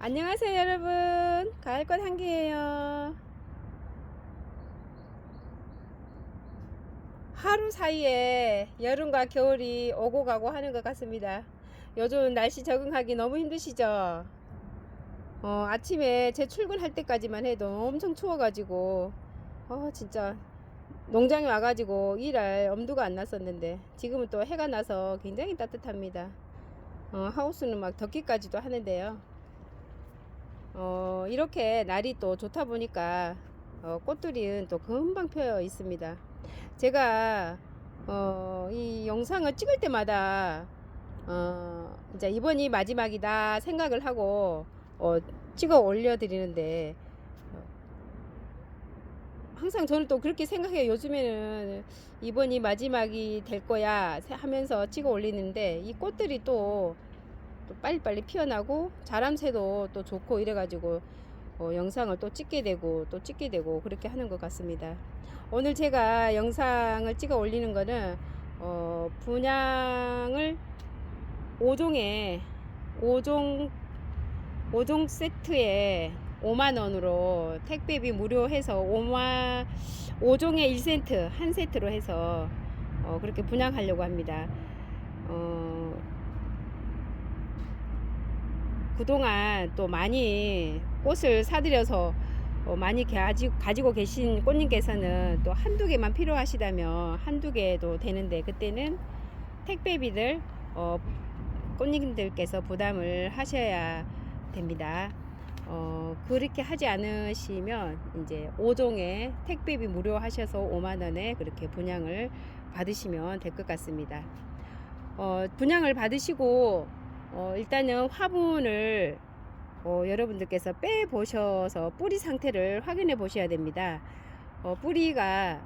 안녕하세요 여러분. 가을꽃 향기예요. 하루 사이에 여름과 겨울이 오고 가고 하는 것 같습니다. 요즘 날씨 적응하기 너무 힘드시죠? 어, 아침에 제 출근할 때까지만 해도 엄청 추워 가지고 어, 진짜 농장에 와 가지고 일할 엄두가 안 났었는데 지금은 또 해가 나서 굉장히 따뜻합니다. 어, 하우스는 막 덥기까지도 하는데요 어, 이렇게 날이 또 좋다 보니까 어, 꽃들은 또 금방 펴 있습니다. 제가 어, 이 영상을 찍을 때마다 어, 이제 이번이 마지막이다 생각을 하고 어, 찍어 올려드리는데 어, 항상 저는 또 그렇게 생각해요. 요즘에는 이번이 마지막이 될 거야 하면서 찍어 올리는데 이 꽃들이 또 또 빨리빨리 피어나고 자람새도 또 좋고 이래가지고 어, 영상을 또 찍게 되고 또 찍게 되고 그렇게 하는 것 같습니다. 오늘 제가 영상을 찍어 올리는 거는 어, 분양을 5종에 5종 5종 세트에 5만 원으로 택배비 무료해서 5만 5종에 1센트 한 세트로 해서 어, 그렇게 분양하려고 합니다. 어, 그동안 또 많이 꽃을 사들여서 어, 많이 가지, 가지고 계신 꽃님께서는 또 한두 개만 필요하시다면 한두 개도 되는데 그때는 택배비들 어, 꽃님들께서 부담을 하셔야 됩니다. 어, 그렇게 하지 않으시면 이제 5종에 택배비 무료 하셔서 5만원에 그렇게 분양을 받으시면 될 것 같습니다. 어, 분양을 받으시고 어, 일단은 화분을 어, 여러분들께서 빼 보셔서 뿌리 상태를 확인해 보셔야 됩니다. 어, 뿌리가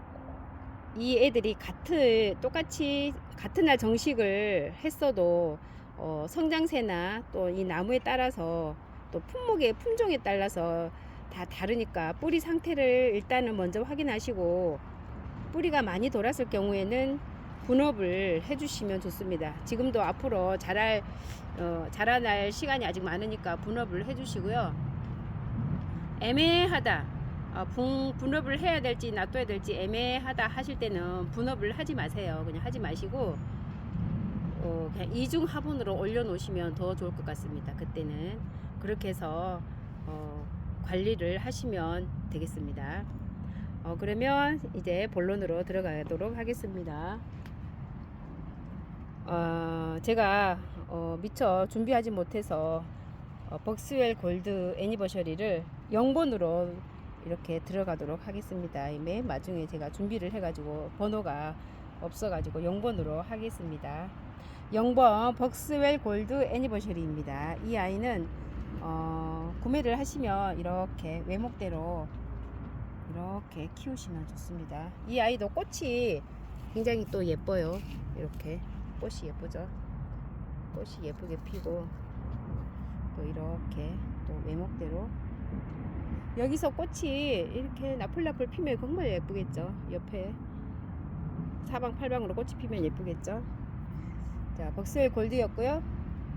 이 애들이 같은 똑같이 같은 날 정식을 했어도 어, 성장세나 또 이 나무에 따라서 또 품목의 품종에 따라서 다 다르니까 뿌리 상태를 일단은 먼저 확인하시고 뿌리가 많이 돌았을 경우에는 분업을 해주시면 좋습니다. 지금도 앞으로 자랄 어, 자라날 시간이 아직 많으니까 분업을 해주시고요. 애매하다. 어, 분, 분업을 해야 될지 놔둬야 될지 애매하다 하실 때는 분업을 하지 마세요. 그냥 하지 마시고 어, 그냥 이중 화분으로 올려놓으시면 더 좋을 것 같습니다. 그때는 그렇게 해서 어, 관리를 하시면 되겠습니다. 어, 그러면 이제 본론으로 들어가도록 하겠습니다. 어, 제가 어, 미처 준비하지 못해서 어, 벅스웰 골드 애니버셔리를 0번으로 이렇게 들어가도록 하겠습니다. 맨 마중에 제가 준비를 해가지고 번호가 없어가지고 0번으로 하겠습니다. 0번 벅스웰 골드 애니버셔리입니다. 이 아이는 어, 구매를 하시면 이렇게 외목대로 이렇게 키우시면 좋습니다. 이 아이도 꽃이 굉장히 또 예뻐요. 이렇게 꽃이 예쁘죠. 꽃이 예쁘게 피고 또 이렇게 또 외목대로 여기서 꽃이 이렇게 나풀나풀 피면 정말 예쁘겠죠. 옆에 사방팔방으로 꽃이 피면 예쁘겠죠. 자, 벅스웰 골드였고요.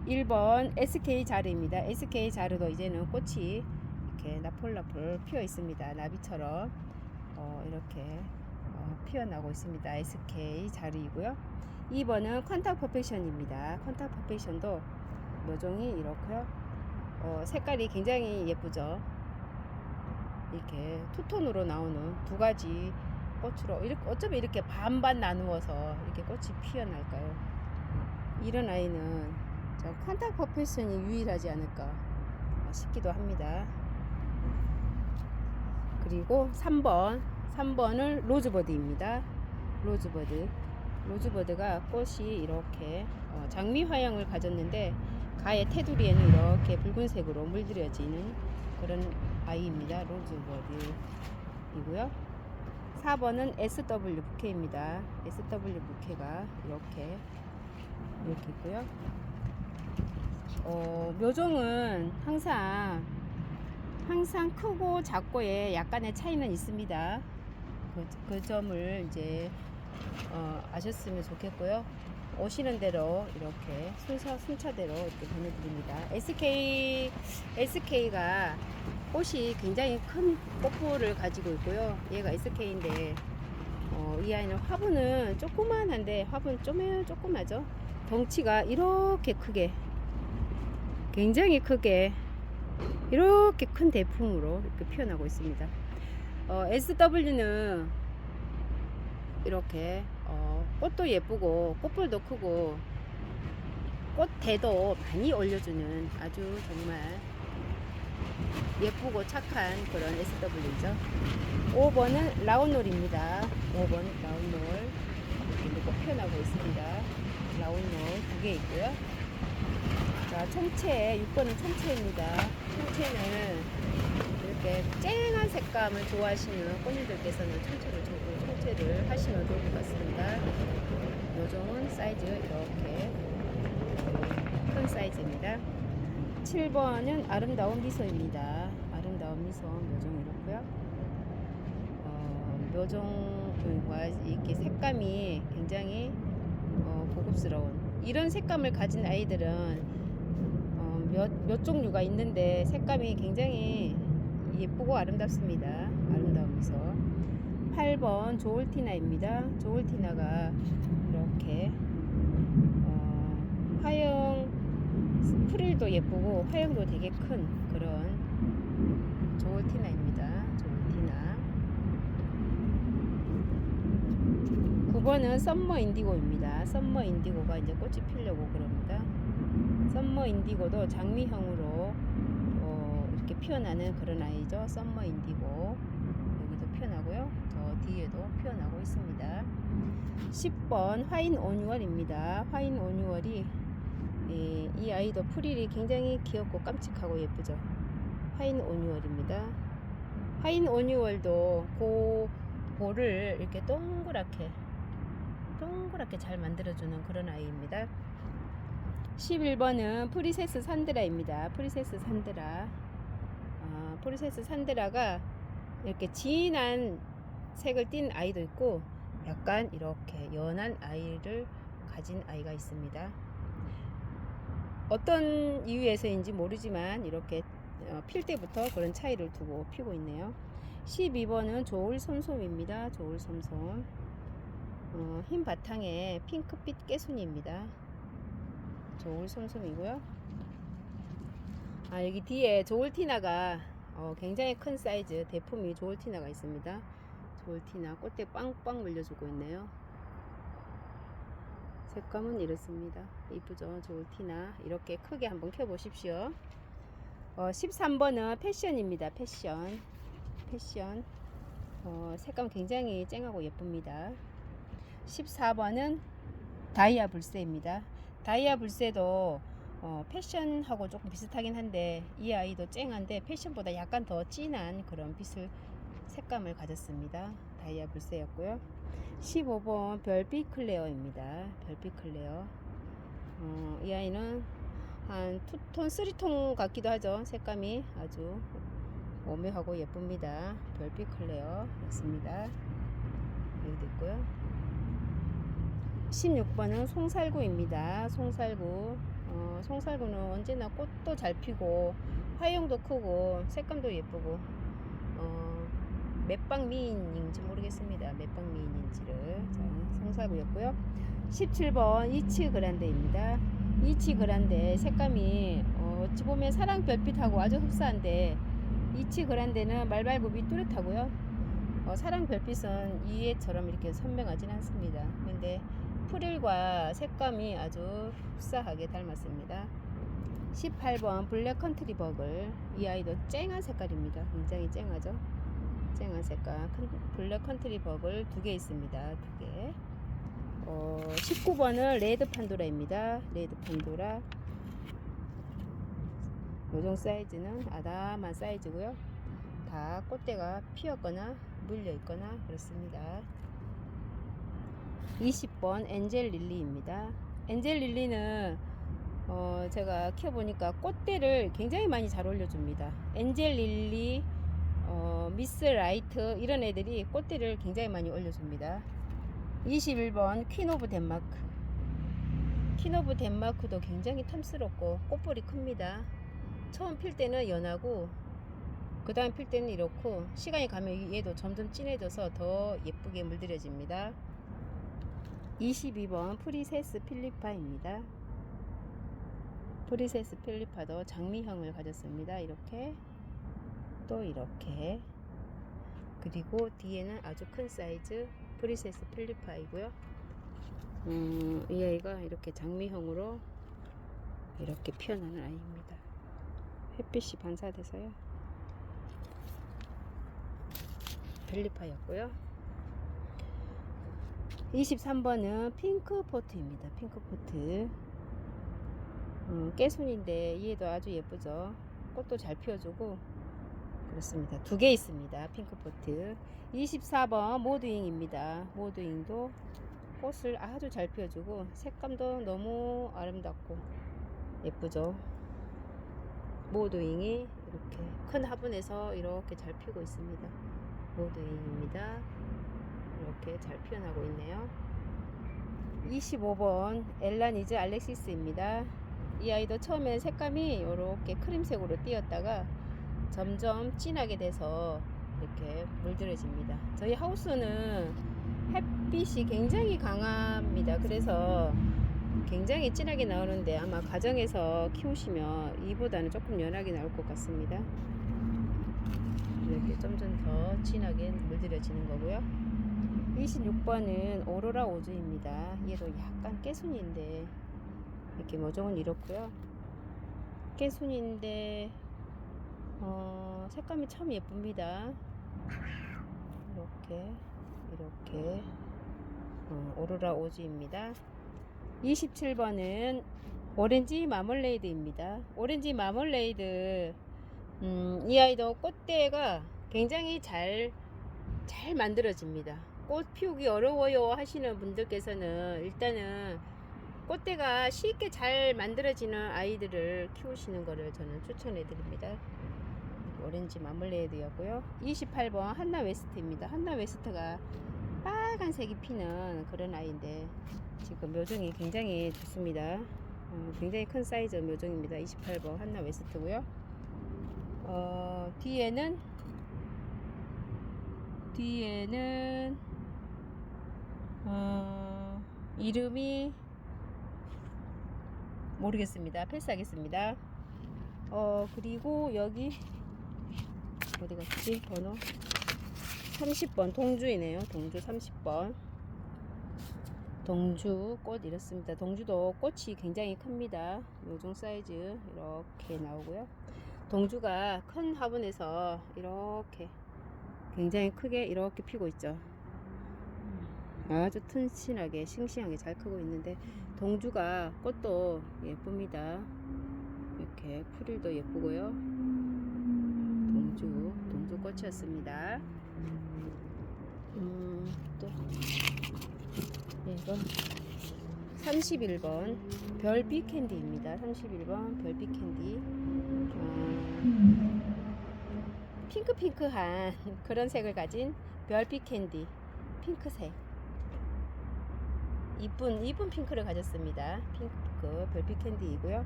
1번 SK 자르입니다. SK 자르도 이제는 꽃이 이렇게 나풀나풀 피어 있습니다. 나비처럼 어, 이렇게 어, 피어나고 있습니다. SK 자르이고요. 2번은 컨탁 퍼펙션입니다. 컨탁 퍼펙션도 묘종이 이렇고요. 어, 색깔이 굉장히 예쁘죠. 이렇게 투톤으로 나오는 두 가지 꽃으로 이렇게 어쩌면 이렇게 반반 나누어서 이렇게 꽃이 피어날까요? 이런 아이는 저 컨탁 퍼펙션이 유일하지 않을까 싶기도 합니다. 그리고 3번 3번은 로즈버드입니다. 로즈버드 로즈버드가 꽃이 이렇게 어, 장미 화형을 가졌는데 가의 테두리에는 이렇게 붉은색으로 물들여지는 그런 아이입니다. 로즈버드이고요. 4번은 SW 부케입니다. SW 부케가 이렇게 이렇게 있고요. 어, 묘종은 항상 항상 크고 작고에 약간의 차이는 있습니다. 그, 그 점을 이제 어, 아셨으면 좋겠고요. 오시는 대로 이렇게 순서 순차대로 이렇게 보내드립니다. SK SK가 꽃이 굉장히 큰 꽃포를 가지고 있고요. 얘가 SK인데 어, 이 아이는 화분은 조그만한데 화분 좀에 조그마죠. 덩치가 이렇게 크게 굉장히 크게 이렇게 큰 대품으로 이렇게 피어나고 있습니다. 어, SW는 이렇게 어, 꽃도 예쁘고 꽃볼도 크고 꽃대도 많이 올려주는 아주 정말 예쁘고 착한 그런 SW죠. 5번은 라운롤입니다. 5번 라운롤 이렇게 꽃 피어나고 있습니다. 라운롤 두개 있고요. 자, 총채 6번은 총채입니다. 총채는 이렇게 쨍한 색감을 좋아하시는 꽃님들께서는 총채를 조- 총채를 하시면 좋을 것 같습니다. 요정은 사이즈 이렇게 큰 사이즈입니다. 7번은 아름다운 미소입니다. 아름다운 미소 묘종 이렇고요. 어, 묘종과 이렇게 색감이 굉장히 어, 고급스러운 이런 색감을 가진 아이들은 어, 몇, 몇 종류가 있는데 색감이 굉장히 예쁘고 아름답습니다. 아름다운 미소. 8번 조울티나입니다. 조울티나가 이렇게 어, 화형 프릴도 예쁘고 화형도 되게 큰 그런 조울티나입니다. 조울티나. 9번은 썸머 인디고입니다. 썸머 인디고가 이제 꽃이 피려고 그럽니다. 썸머 인디고도 장미형으로 어, 이렇게 피어나는 그런 아이죠. 썸머 인디고 여기도 피어나고요. 저 뒤에도 피어나고 있습니다. 10번 화인 오뉴얼입니다. 화인 오뉴얼이 예, 이 아이도 프릴이 굉장히 귀엽고 깜찍하고 예쁘죠. 화인 오뉴얼입니다. 화인 오뉴얼도 고 볼을 이렇게 동그랗게 동그랗게 잘 만들어주는 그런 아이입니다. 11번은 프리세스 산드라입니다. 프리세스 산드라. 아, 프리세스 산드라가 이렇게 진한 색을 띤 아이도 있고 약간 이렇게 연한 아이를 가진 아이가 있습니다. 어떤 이유에서인지 모르지만 이렇게 어, 필 때부터 그런 차이를 두고 피고 있네요. 12번은 조울 솜솜입니다. 조울 솜솜. 어, 흰 바탕에 핑크빛 깨순이입니다. 조울 솜솜이고요. 아 여기 뒤에 조울티나가 어, 굉장히 큰 사이즈 대품이 조울티나가 있습니다. 조울티나 꽃대 빵빵 물려주고 있네요. 색감은 이렇습니다. 이쁘죠? 조울티나 이렇게 크게 한번 켜보십시오. 어, 13번은 패션입니다. 패션 패션 어, 색감 굉장히 쨍하고 예쁩니다. 14번은 다이아 불새입니다. 다이아 불새도 어, 패션하고 조금 비슷하긴 한데 이 아이도 쨍한데 패션보다 약간 더 진한 그런 빛을 색감을 가졌습니다. 다이아 불새였고요. 15번 별빛 클레어입니다. 별빛 클레어. 어, 이 아이는 한 투톤, 쓰리톤 같기도 하죠. 색감이 아주 오묘하고 예쁩니다. 별빛 클레어였습니다. 여기도 있고요. 16번은 송살구입니다. 송살구. 어, 송살구는 언제나 꽃도 잘 피고 화형도 크고 색감도 예쁘고 어, 몇방 미인인지 모르겠습니다. 몇방 미인인지를 자, 송살구였고요. 17번 이치 그란데입니다. 이치 그란데 색감이 어, 어찌 보면 사랑 별빛하고 아주 흡사한데 이치 그란데는 말발굽이 뚜렷하고요. 어, 사랑 별빛은 이해처럼 이렇게 선명하진 않습니다. 근데 프릴과 색감이 아주 흡사하게 닮았습니다. 18번 블랙 컨트리 버글 이 아이도 쨍한 색깔입니다. 굉장히 쨍하죠. 쨍한 색깔 컨- 블랙 컨트리 버글 두개 있습니다. 두 개. 어, 19번은 레드 판도라입니다. 레드 판도라. 요정 사이즈는 아담한 사이즈고요. 다 꽃대가 피었거나 물려 있거나 그렇습니다. 20번 엔젤 릴리입니다. 엔젤 릴리는 어, 제가 키워보니까 꽃대를 굉장히 많이 잘 올려줍니다. 엔젤 릴리, 어, 미스 라이트 이런 애들이 꽃대를 굉장히 많이 올려줍니다. 21번 퀸 오브 덴마크 키노브 덴마크도 굉장히 탐스럽고 꽃볼이 큽니다. 처음 필 때는 연하고 그 다음 필 때는 이렇고 시간이 가면 얘도 점점 진해져서 더 예쁘게 물들여집니다. 22번 프리세스 필리파입니다. 프리세스 필리파도 장미형을 가졌습니다. 이렇게 또 이렇게 그리고 뒤에는 아주 큰 사이즈 프리세스 필리파이고요. 음, 이 아이가 이렇게 장미형으로 이렇게 피어나는 아이입니다. 햇빛이 반사돼서요. 필리파였고요. 23번은 핑크포트입니다. 핑크포트. 음, 깨순인데 얘도 아주 예쁘죠. 꽃도 잘 피워주고 그렇습니다. 두 개 있습니다. 핑크포트. 24번 모드잉입니다. 모드잉도 꽃을 아주 잘 피워주고 색감도 너무 아름답고 예쁘죠. 모드잉이 이렇게 큰 화분에서 이렇게 잘 피고 있습니다. 모드잉입니다. 이렇게 잘 피어나고 있네요. 25번 엘라니즈 알렉시스입니다. 이 아이도 처음에 색감이 이렇게 크림색으로 띄었다가 점점 진하게 돼서 이렇게 물들어집니다. 저희 하우스는 햇빛이 굉장히 강합니다. 그래서 굉장히 진하게 나오는데 아마 가정에서 키우시면 이보다는 조금 연하게 나올 것 같습니다. 이렇게 점점 더 진하게 물들여지는 거고요. 26번은 오로라 오즈입니다. 얘도 약간 깨순인데 이렇게 모종은 이렇고요. 깨순인데 어, 색감이 참 예쁩니다. 이렇게 이렇게 어, 오로라 오즈입니다. 27번은 오렌지 마멀레이드입니다. 오렌지 마멀레이드 음, 이 아이도 꽃대가 굉장히 잘, 잘 만들어집니다. 꽃 피우기 어려워요 하시는 분들께서는 일단은 꽃대가 쉽게 잘 만들어지는 아이들을 키우시는 것을 저는 추천해 드립니다. 오렌지 마멀레이드였고요. 28번 한나 웨스트입니다. 한나 웨스트가 빨간색이 피는 그런 아이인데 지금 묘종이 굉장히 좋습니다. 어, 굉장히 큰 사이즈 묘종입니다. 28번 한나 웨스트고요. 어, 뒤에는 뒤에는 어, 이름이 모르겠습니다. 패스하겠습니다. 어, 그리고 여기 어디 갔지? 번호 30번 동주이네요. 동주 30번. 동주 꽃 이렇습니다. 동주도 꽃이 굉장히 큽니다. 요정 사이즈 이렇게 나오고요. 동주가 큰 화분에서 이렇게 굉장히 크게 이렇게 피고 있죠. 아주 튼실하게 싱싱하게 잘 크고 있는데 동주가 꽃도 예쁩니다. 이렇게 풀일도 예쁘고요. 동주 동주 꽃이었습니다. 음, 또 이건 31번 별빛 캔디입니다. 31번 별빛 캔디. 아, 핑크핑크한 그런 색을 가진 별빛 캔디. 핑크색. 이쁜 이쁜 핑크를 가졌습니다. 핑크 별빛 캔디이고요.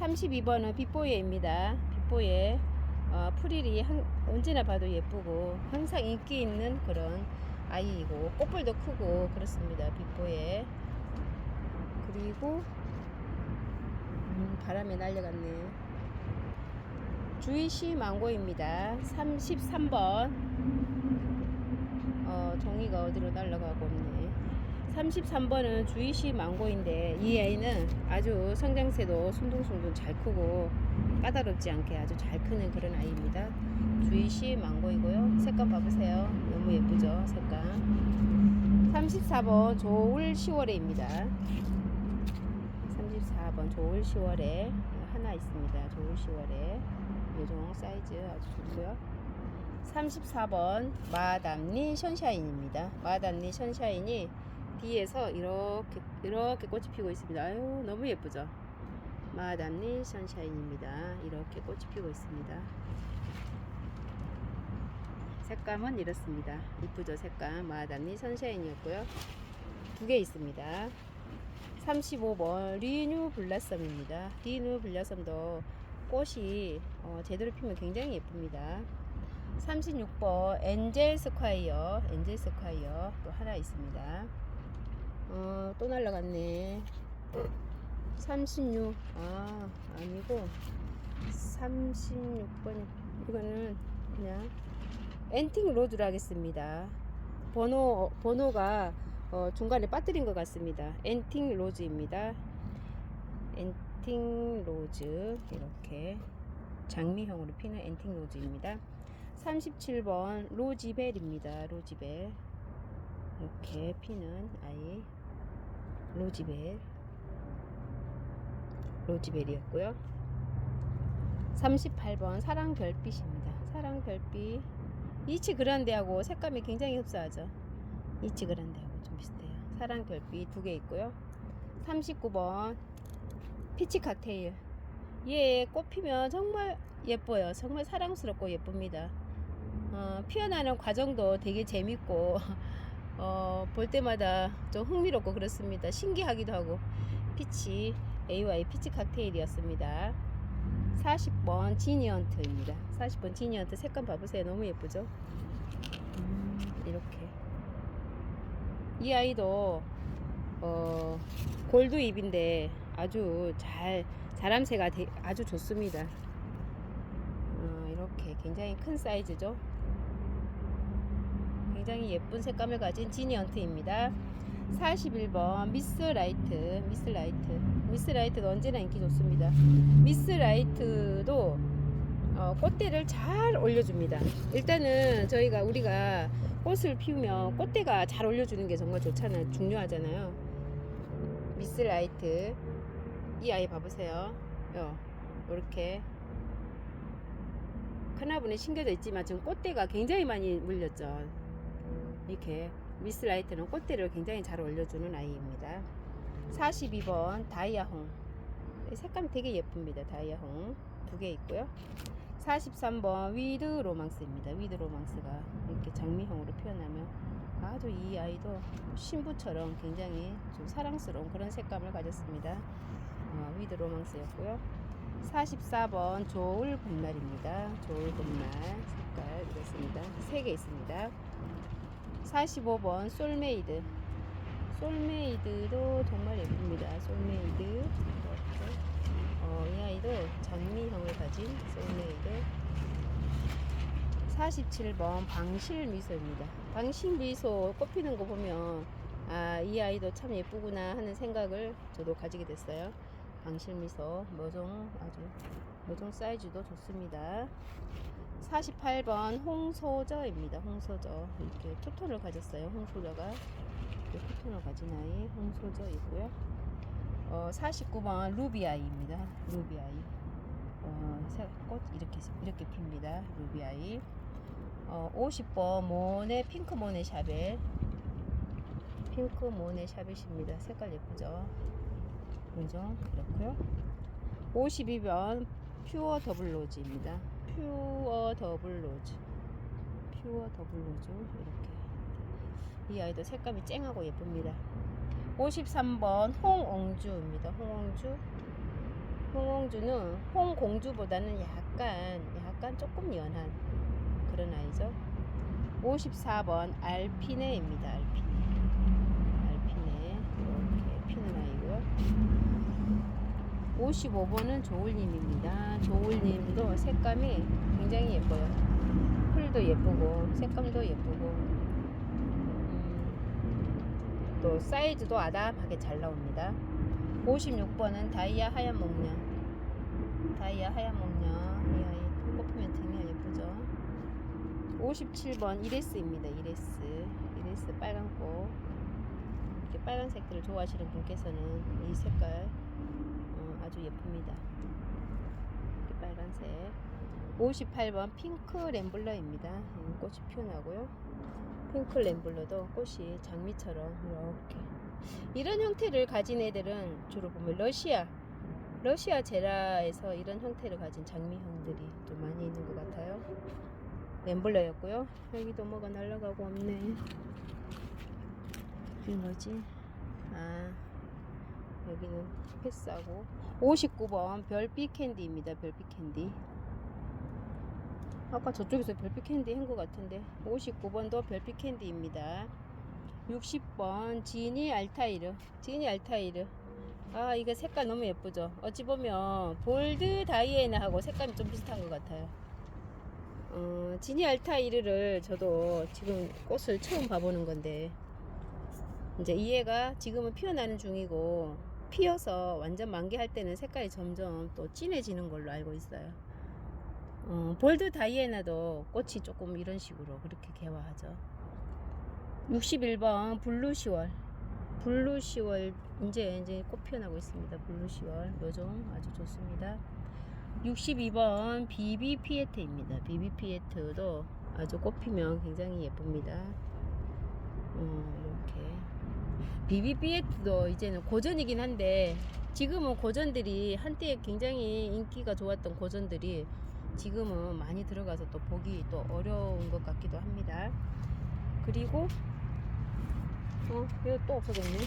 32번은 빅보예입니다. 빅보예 어, 프릴이 한- 언제나 봐도 예쁘고 항상 인기 있는 그런 아이이고 꽃볼도 크고 그렇습니다. 빅보예 그리고 음, 바람에 날려갔네. 주이시 망고입니다. 33번 어, 종이가 어디로 날아가고 없네. 33번은 주이시 망고인데 이 아이는 아주 성장세도 순둥순둥 잘 크고 까다롭지 않게 아주 잘 크는 그런 아이입니다. 주이시 망고이고요. 색감 봐보세요. 너무 예쁘죠? 색감. 34번 조울 10월에입니다. 34번 조울 10월에 하나 있습니다. 조울 10월에 요정 사이즈 아주 좋고요. 34번 마담니 션샤인입니다. 마담니 션샤인이 뒤에서 이렇게 이렇게 꽃이 피고 있습니다. 아유 너무 예쁘죠? 마담니 션샤인입니다. 이렇게 꽃이 피고 있습니다. 색감은 이렇습니다. 이쁘죠 색감 마담니 선샤인이었고요. 두 개 있습니다. 35번 리뉴 블라썸입니다. 리뉴 블라썸도 꽃이 어, 제대로 피면 굉장히 예쁩니다. 36번 엔젤 스콰이어, 엔젤 스콰이어 또 하나 있습니다. 어, 또 날라갔네. 36, 아, 아니고 36번 이거는 그냥 엔팅 로드로 하겠습니다. 번호 번호가 어, 중간에 빠뜨린 것 같습니다. 엔팅 로즈입니다. 엔팅 로즈 이렇게 장미형으로 피는 엔팅 로즈입니다. 37번 로지벨입니다. 로지벨 이렇게 피는 아이 로지벨 로지벨이었고요. 38번 사랑 별빛입니다. 사랑 별빛 이치 그란데하고 색감이 굉장히 흡사하죠. 이치 그란데하고 좀 비슷해요. 사랑 별빛 두 개 있고요. 39번 피치 칵테일. 얘 꽃피면 정말 예뻐요. 정말 사랑스럽고 예쁩니다. 어, 피어나는 과정도 되게 재밌고 어, 볼 때마다 좀 흥미롭고 그렇습니다. 신기하기도 하고 피치 AY 피치 칵테일이었습니다. 40번 지니언트입니다. 40번 지니언트 색감 봐보세요. 너무 예쁘죠? 음, 이렇게 이 아이도 어, 골드 잎인데 아주 잘 자람새가 되- 아주 좋습니다. 어, 이렇게 굉장히 큰 사이즈죠. 굉장히 예쁜 색감을 가진 지니언트입니다. 41번 미스 라이트, 미스 라이트, 미스 라이트도 언제나 인기 좋습니다. 미스 라이트도 어, 꽃대를 잘 올려줍니다. 일단은 저희가 우리가 꽃을 피우면 꽃대가 잘 올려주는 게 정말 좋잖아요. 중요하잖아요. 미스 라이트 이 아이 봐보세요. 요, 이렇게 큰화분에 심겨져 있지만 지금 꽃대가 굉장히 많이 물렸죠. 이렇게 미스 라이트는 꽃대를 굉장히 잘 올려주는 아이입니다. 42번 다이아홍 색감이 되게 예쁩니다. 다이아홍 두 개 있고요. 43번 위드 로망스입니다. 위드 로망스가 이렇게 장미형으로 표현하면 아주 이 아이도 신부처럼 굉장히 좀 사랑스러운 그런 색감을 가졌습니다. 어, 위드 로망스였고요. 44번 조울 봄날입니다. 조울 봄날 색깔 이렇습니다. 세 개 있습니다. 45번 솔메이드 솔메이드도 정말 예쁩니다. 솔메이드 이렇게 어, 이 아이도 장미형을 가진 솔메이드 47번 방실 미소입니다. 방실 미소 꽃피는 거 보면 아, 이 아이도 참 예쁘구나 하는 생각을 저도 가지게 됐어요. 방실 미소 모종 아주 모종 사이즈도 좋습니다. 48번 홍소저입니다. 홍소저 이렇게 투톤을 가졌어요. 홍소저가 투톤을 가진 아이 홍소저이고요. 어, 49번 루비아이입니다. 루비아이. 어, 새- 꽃 이렇게 이렇게 핍니다. 루비아이. 어, 50번 모네 핑크 모네 샤벨. 핑크 모네 샤벨입니다. 색깔 예쁘죠? 그죠? 그렇고요. 52번 퓨어 더블 로즈입니다. 퓨어 더블 로즈. 퓨어 더블 로즈 이렇게. 이 아이도 색감이 쨍하고 예쁩니다. 53번 홍옹주입니다. 홍옹주. 홍옹주는 홍공주보다는 약간 약간 조금 연한 그런 아이죠. 54번 알피네입니다. 알피네. 알피네 이렇게 피는 아이고요. 55번은 조울님입니다. 조울님도 색감이 굉장히 예뻐요. 풀도 예쁘고 색감도 예쁘고 음, 또 사이즈도 아담하게 잘 나옵니다. 56번은 다이아 하얀 목련 다이아 하얀 목련 이 아이 꽃피면 되게 예쁘죠. 57번 이레스입니다. 이레스 이레스 빨간 꽃 이렇게 빨간색들을 좋아하시는 분께서는 이 색깔 어, 아주 예쁩니다. 이렇게 빨간색. 58번 핑크 램블러입니다. 음, 꽃이 피어나고요. 핑크 램블러도 꽃이 장미처럼 이렇게 이런 형태를 가진 애들은 주로 보면 러시아 러시아 제라에서 이런 형태를 가진 장미형들이 좀 많이 있는 것 같아요. 램블러였고요. 여기도 뭐가 날아가고 없네. 이게 뭐지? 아 여기는 패스하고 59번 별빛 캔디입니다. 별빛 캔디. 아까 저쪽에서 별빛 캔디 한 것 같은데 59번도 별빛 캔디입니다. 60번 지니 알타이르. 지니 알타이르. 아 이게 색깔 너무 예쁘죠. 어찌 보면 볼드 다이애나하고 색감이 좀 비슷한 것 같아요. 어, 지니 알타이르를 저도 지금 꽃을 처음 봐보는 건데 이제 이 애가 지금은 피어나는 중이고 피어서 완전 만개할 때는 색깔이 점점 또 진해지는 걸로 알고 있어요. 어, 볼드 다이애나도 꽃이 조금 이런 식으로 그렇게 개화하죠. 61번 블루 시월 블루 시월 이제 이제 꽃 피어나고 있습니다. 블루 시월 묘종 아주 좋습니다. 62번 비비 피에트입니다. 비비 피에트도 아주 꽃 피면 굉장히 예쁩니다. 어, 이렇게 피에트도 이제는 고전이긴 한데 지금은 고전들이 한때 굉장히 인기가 좋았던 고전들이 지금은 많이 들어가서 또 보기 또 어려운 것 같기도 합니다. 그리고 어, 이거 또 없어졌네.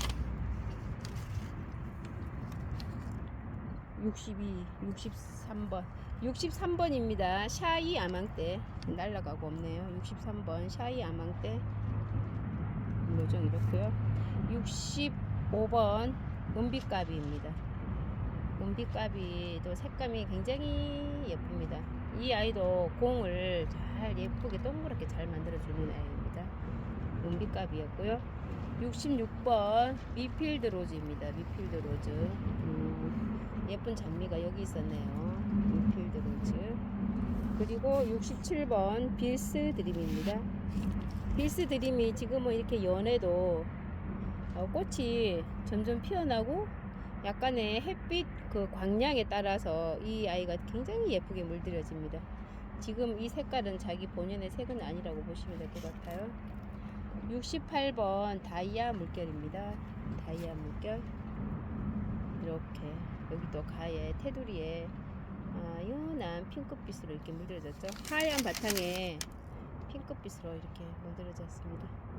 62, 63번. 63번입니다. 샤이 아망떼. 날라가고 없네요. 63번 샤이 아망떼. 요정 이렇고요. 65번 은비까비입니다. 은비까비도 색감이 굉장히 예쁩니다. 이 아이도 공을 잘 예쁘게 동그랗게 잘 만들어주는 아이입니다. 은비까비였고요. 66번 미필드 로즈입니다. 미필드 로즈. 음, 예쁜 장미가 여기 있었네요. 미필드 로즈. 그리고 67번 빌스 드림입니다. 빌스 드림이 지금은 이렇게 연해도 어, 꽃이 점점 피어나고 약간의 햇빛 그 광량에 따라서 이 아이가 굉장히 예쁘게 물들여집니다. 지금 이 색깔은 자기 본연의 색은 아니라고 보시면 될 것 같아요. 68번 다이아 물결입니다. 다이아 물결. 이렇게 여기도 가에 테두리에 아, 연한 핑크빛으로 이렇게 물들어졌죠. 하얀 바탕에 핑크빛으로 이렇게 물들어졌습니다.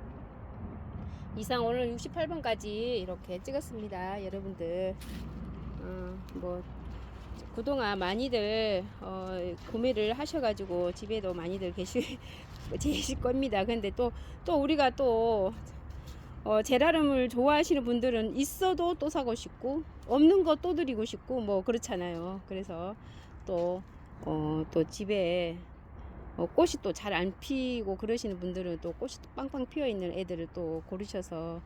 이상 오늘 68번까지 이렇게 찍었습니다. 여러분들 어, 뭐 그동안 많이들 어, 구매를 하셔가지고 집에도 많이들 계시, 계실 겁니다. 근데 또, 또 우리가 또 어, 제라름을 좋아하시는 분들은 있어도 또 사고 싶고 없는 거 또 드리고 싶고 뭐 그렇잖아요. 그래서 또, 어, 또 집에 어, 꽃이 또 잘 안 피고 그러시는 분들은 또 꽃이 또 빵빵 피어 있는 애들을 또 고르셔서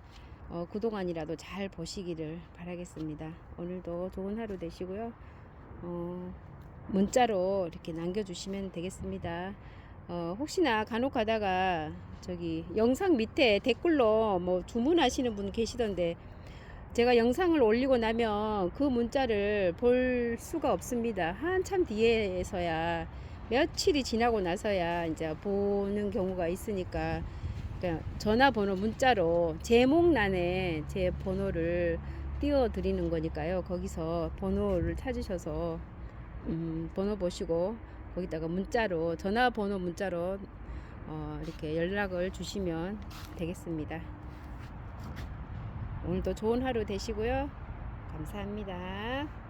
어, 그동안이라도 잘 보시기를 바라겠습니다. 오늘도 좋은 하루 되시고요. 어, 문자로 이렇게 남겨주시면 되겠습니다. 어, 혹시나 간혹 가다가 저기 영상 밑에 댓글로 뭐 주문하시는 분 계시던데 제가 영상을 올리고 나면 그 문자를 볼 수가 없습니다. 한참 뒤에서야 며칠이 지나고 나서야 이제 보는 경우가 있으니까 그러니까 전화번호 문자로 제목란에 제 번호를 띄워 드리는 거니까요. 거기서 번호를 찾으셔서 음, 번호 보시고 거기다가 문자로 전화번호 문자로 어, 이렇게 연락을 주시면 되겠습니다. 오늘도 좋은 하루 되시고요. 감사합니다.